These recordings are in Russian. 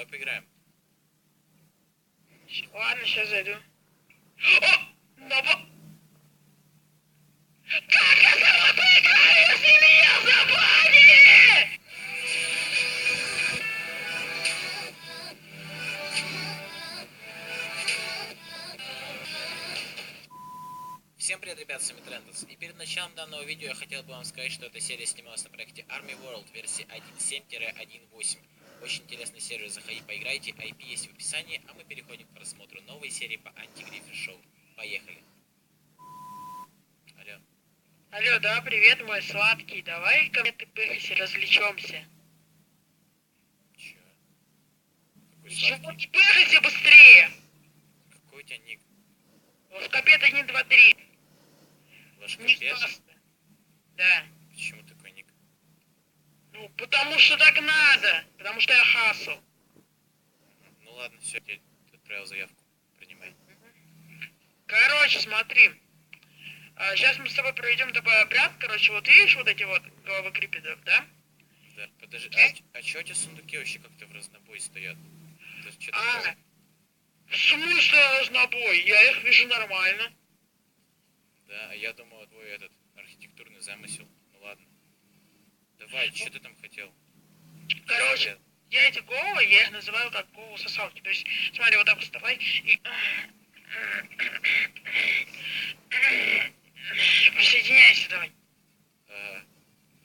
давай поиграем. Ладно, сейчас зайду. О! Баба! Как я сама поиграю, если меня забанили? Всем привет, ребят, с вами Трендос. И перед началом данного видео я хотел бы вам сказать, что эта серия снималась на проекте Army World версии 1.7-1.8. Очень интересный сервис, заходите, поиграйте, IP есть в описании, а мы переходим к просмотру новой серии по Антигриффин Шоу. Поехали. Алло. Алло, да, привет, мой сладкий. Давай ко мне ты пыхайся, развлечемся. Чё? Какой Чего сладкий? ты пыхайся быстрее? Какой у тебя ник? Капет 1, 2, 3. Ваш Ник капец? Баста. Да. Почему такой ник? Ну, потому что так надо. Потому что я хасл. Ну ладно, все, я отправил заявку. Принимай. Короче, смотри. сейчас мы с тобой проведем такой обряд. Короче, вот видишь вот эти вот головы крипидов, да? Да, подожди, а, а чё тебя сундуки вообще как-то в разнобой стоят? Что А, такое? в смысле разнобой? Я их вижу нормально. Да, а я думал, твой этот архитектурный замысел. Ну ладно. Давай, что ты там хотел? Короче, я эти головы, я их называю как голову сосалки. То есть, смотри, вот так вот вставай и... Присоединяйся давай. А,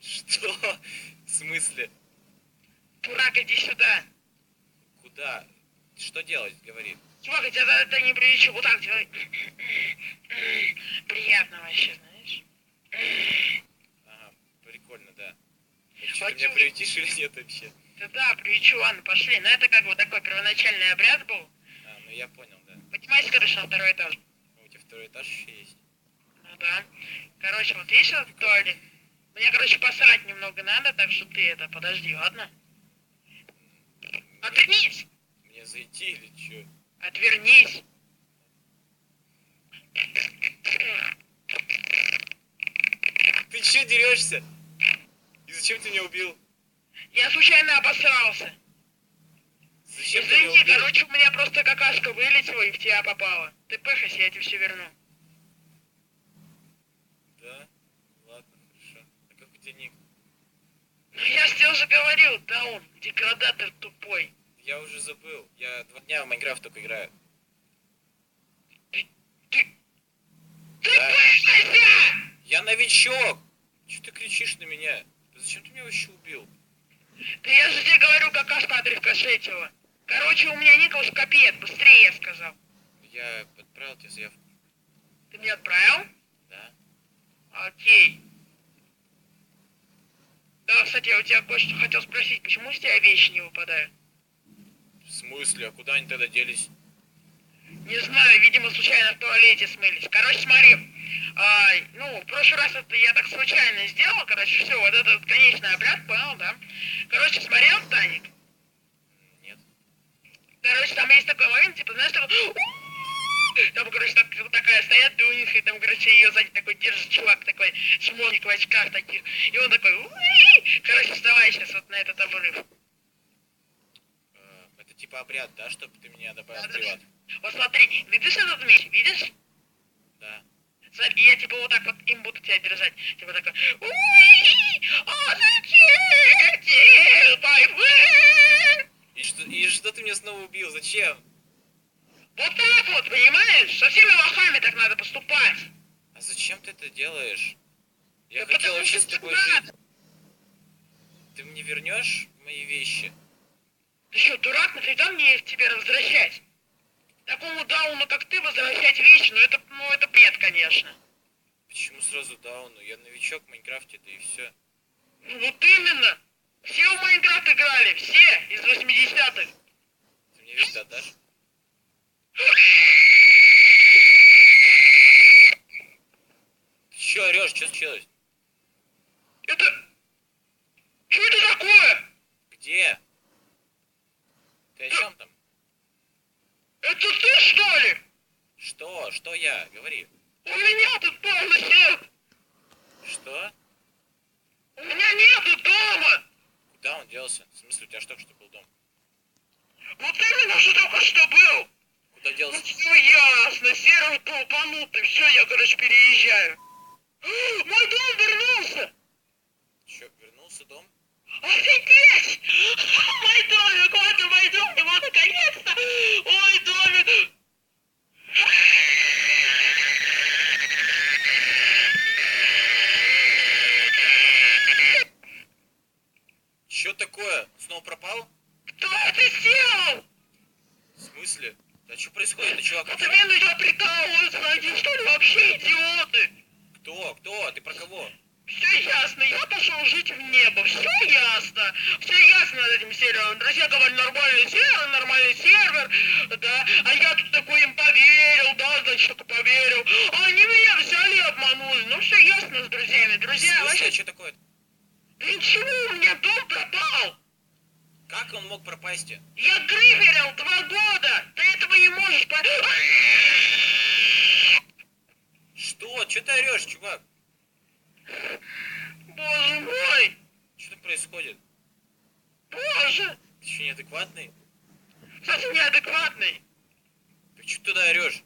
что? В смысле? Дурак, иди сюда. Куда? Что делать? Говори. Чувак, я тебя это не прилечу. Вот так делай. Приятно вообще, знаешь. Ага, прикольно, да. Что, ты меня приютишь или нет вообще? Да да, прилечу, ладно, пошли. Но это как бы такой первоначальный обряд был. А, ну я понял, да. Поднимайся, короче, на второй этаж. У тебя второй этаж еще есть? Ну да. Короче, вот видишь этот туалет? Мне, короче, посрать немного надо, так что ты это, подожди, ладно? Отвернись! Мне зайти или что? Отвернись! Ты дерешься? И зачем ты меня убил? Я случайно обосрался. Зачем ты Извини, убил? короче, у меня просто какашка вылетела и в тебя попала. Ты пыхайся, я тебе все верну. Да? Ладно, хорошо. А как у тебя ник? Ну я же тебе уже говорил, даун, деградатор тупой. Я уже забыл. Я два дня в Майнкрафт только играю. Ты... Ты Да. пыхайся! Я новичок! Че ты кричишь на меня? Зачем ты меня вообще убил? Да я же тебе говорю, какашка отрикошетила. Короче, у меня Николас капет, быстрее я сказал. Я отправил тебе заявку. Ты мне отправил? Да? Окей. Да, кстати, я у тебя кое-что хотел спросить, почему с тебя вещи не выпадают? В смысле? А куда они тогда делись? Не знаю, видимо, случайно в туалете смылись. Короче, смотри, а, ну, в прошлый раз это я так случайно сделал, короче, все, вот этот конечный обряд, понял, да? Короче, смотрел, Таник? Нет. Короче, там есть такой момент, типа, знаешь, такой... Там, короче, так- такая стоят, у них, и там, короче, ее сзади такой держит чувак такой, шмоник в очках таких. И он такой, короче, вставай сейчас вот на этот обрыв. Э, Это типа обряд, да, чтобы ты меня добавил в приват? Вот смотри, видишь этот меч, видишь? Типа вот так вот им буду тебя держать. Типа такой, а зачем ты, бойфренд?» И что, и что ты меня снова убил? Зачем? Вот так вот, понимаешь? Со всеми лохами так надо поступать. А зачем ты это делаешь? Я Да хотел вообще с тобой жить. Ты мне вернешь мои вещи? Ты что, дурак, нафига мне их тебе возвращать? Такому дауну, как ты, возвращать вещи, ну это, ну это бред, конечно. Почему сразу дауну? Я новичок в Майнкрафте, да и все. Ну вот именно. Все в Майнкрафт играли, все из 80-х. Ты мне вещи отдашь? Ты че орешь? Что случилось? Это... Что это такое? Где? Ты о чем там? Это ты, что ли? Что? Что я? Говори. У меня тут полный свет. Что? У меня нету дома. Куда он делся? В смысле, у тебя что, что был дом? Вот именно, что только что был. Куда Ну делся? все ясно, серый полпанутый, все, я, короче, переезжаю. Мой дом вернулся! Чё, вернулся дом? Офигеть! Мой домик, вот и мой дом, его наконец-то! Ой, домик! Такое? Снова пропал? Кто это сделал? В смысле? Да что происходит? Ты чувак, Это меня начало прикалываться, они что ли вообще идиоты? кто? Кто? Ты про кого? Все ясно, я пошел жить в небо, все ясно, все ясно над этим сервером. Друзья говорят, нормальный сервер, нормальный сервер, да, а я тут такой им поверил, да, значит, только поверил. А они меня взяли и обманули, ну все ясно с друзьями, друзья, смысле? вообще, Что такое? да ничего, у меня дом пропал. Как он мог пропасть? Я гриферил два года, ты этого не можешь по... Что? Чё ты орешь, чувак? Боже мой, Что происходит? боже, Ты что, неадекватный? кстати, неадекватный. Ты что туда орешь?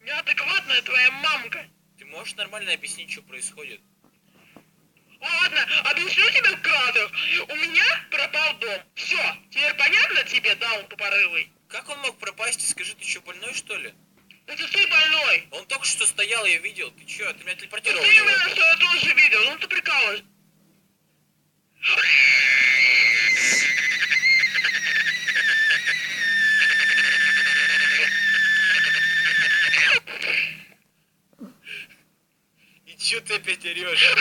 Неадекватная твоя мамка. Ты можешь нормально объяснить, что происходит? Ладно, объясню тебе вкратце. У меня пропал дом. Все, теперь понятно тебе, даун тупорылый? Как он мог пропасть? И скажи, ты что, больной, что ли? Это ты больной. Он только что стоял, я видел. Ты чё, ты меня телепортировал? ты именно, что я тоже видел. Ну ты прикалываешь. И чё ты опять орешь?